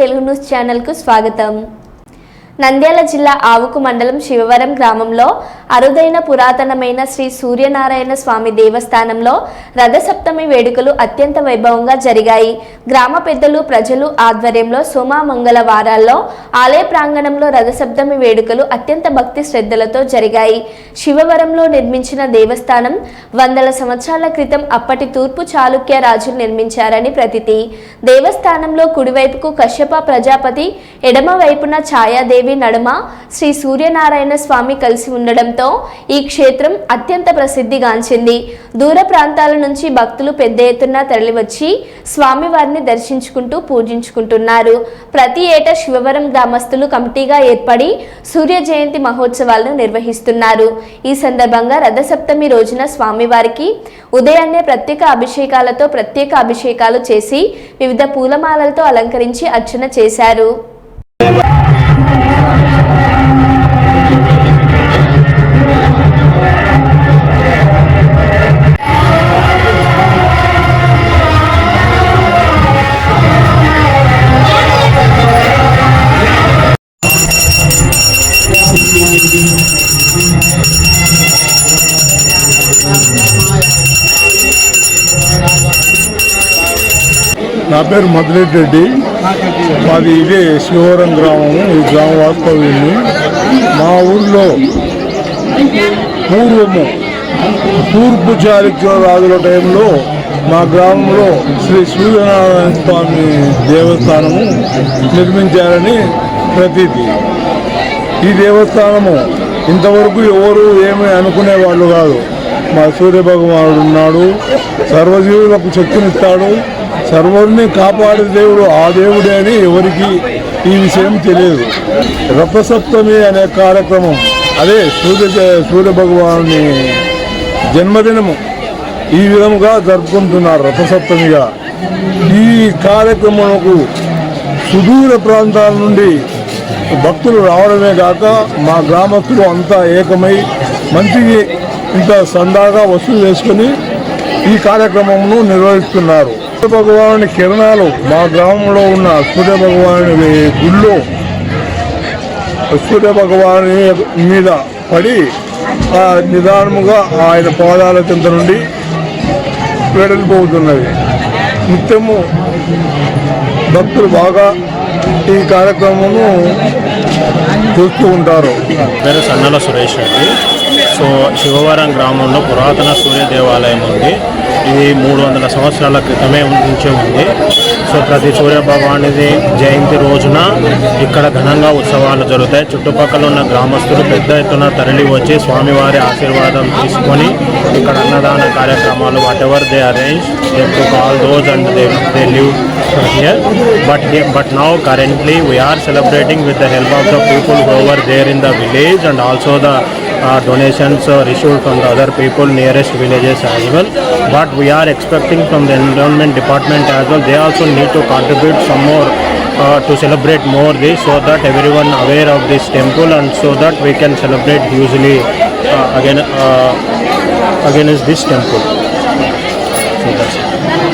Telugu news ఛానల్కు స్వాగతం. నంద్యాల జిల్లా ఆవుకు మండలం శివవరం గ్రామంలో అరుదైన పురాతనమైన శ్రీ సూర్యనారాయణ స్వామి దేవస్థానంలో రథసప్తమి వేడుకలు అత్యంత వైభవంగా జరిగాయి. గ్రామ పెద్దలు ప్రజలు ఆధ్వర్యంలో సోమ మంగళ వారాల్లో ఆలయ ప్రాంగణంలో రథసప్తమి వేడుకలు అత్యంత భక్తి శ్రద్ధలతో జరిగాయి. శివవరంలో నిర్మించిన దేవస్థానం వందల సంవత్సరాల క్రితం అప్పటి తూర్పు చాళుక్య రాజులు నిర్మించారని ప్రతితి. దేవస్థానంలో కుడివైపుకు కశ్యప ప్రజాపతి ఎడమ వైపున ఛాయాదేవి నడుమ శ్రీ సూర్యనారాయణ స్వామి కలిసి ఉండడంతో ఈ క్షేత్రం అత్యంత ప్రసిద్ధిగాంచింది. దూర ప్రాంతాల నుంచి భక్తులు పెద్ద ఎత్తున తరలివచ్చి స్వామివారిని దర్శించుకుంటూ పూజించుకుంటున్నారు. ప్రతి ఏటా శివవరం గ్రామస్తులు కమిటీగా ఏర్పడి సూర్య జయంతి మహోత్సవాలను నిర్వహిస్తున్నారు. ఈ సందర్భంగా రథసప్తమి రోజున స్వామి స్వామివారికి ఉదయాన్నే ప్రత్యేక అభిషేకాలతో ప్రత్యేక అభిషేకాలు చేసి వివిధ పూలమాలలతో అలంకరించి అర్చన చేశారు. నా పేరు మధురెడ్డి రెడ్డి. మాది ఇదే శివరం గ్రామము ఈ గ్రామ వాస్తవ్యుని మా ఊళ్ళో పూర్వము తూర్పు చారిత్ర రాజుల టైంలో మా గ్రామంలో శ్రీ సూర్యనారాయణ స్వామి దేవస్థానము నిర్మించారని ప్రతీతి. ఈ దేవస్థానము ఇంతవరకు ఎవరు ఏమి అనుకునే వాళ్ళు కాదు. మా సూర్య భగవానుడు ఉన్నాడు సర్వజీవులకు శక్తినిస్తాడు సర్వుడిని కాపాడే దేవుడు ఆ దేవుడే అని ఎవరికి ఈ విషయం తెలియదు. రథసప్తమి అనే కార్యక్రమం అదే సూర్య సూర్య భగవాను జన్మదినము ఈ విధముగా జరుపుకుంటున్నారు రథసప్తమిగా. ఈ కార్యక్రమంకు సుదూర ప్రాంతాల నుండి భక్తులు రావడమే కాక మా గ్రామస్తులు అంతా ఏకమై మంచిగా ఇంత సందాగా వసూలు చేసుకుని ఈ కార్యక్రమమును నిర్వహిస్తున్నారు. భగవాని కిరణాలు మా గ్రామంలో ఉన్న సూర్య భగవాని గుళ్ళో సూర్య భగవాని మీద పడి ఆ నిదానముగా ఆయన పాదాల కింద నుండి వెడలిపోతున్నది నిత్యము భక్తులు బాగా ఈ కార్యక్రమము చూస్తూ ఉంటారు. పేరు సన్నల సురేష్ రెడ్డి సో శివవరం గ్రామంలో పురాతన సూర్య దేవాలయం ఉంది. ఇది మూడు వందల సంవత్సరాల క్రితమే ఉంచే ఉంది. సో ప్రతి సూర్యభగవానిది జయంతి రోజున ఇక్కడ ఘనంగా ఉత్సవాలు జరుగుతాయి. చుట్టుపక్కల ఉన్న గ్రామస్తులు పెద్ద ఎత్తున తరలి వచ్చి స్వామివారి ఆశీర్వాదం తీసుకొని ఇక్కడ అన్నదాన కార్యక్రమాలు whatever they arrange they took all those and they they live here but but now currently we are celebrating with the help of the people over there in the village and also the uh, donations uh, received from the other people nearest villages as well but we are expecting from the environment department as well they also need to contribute some more uh, to celebrate more this so that everyone aware of this temple and so that we can celebrate hugely uh, again uh, against this temple so that's.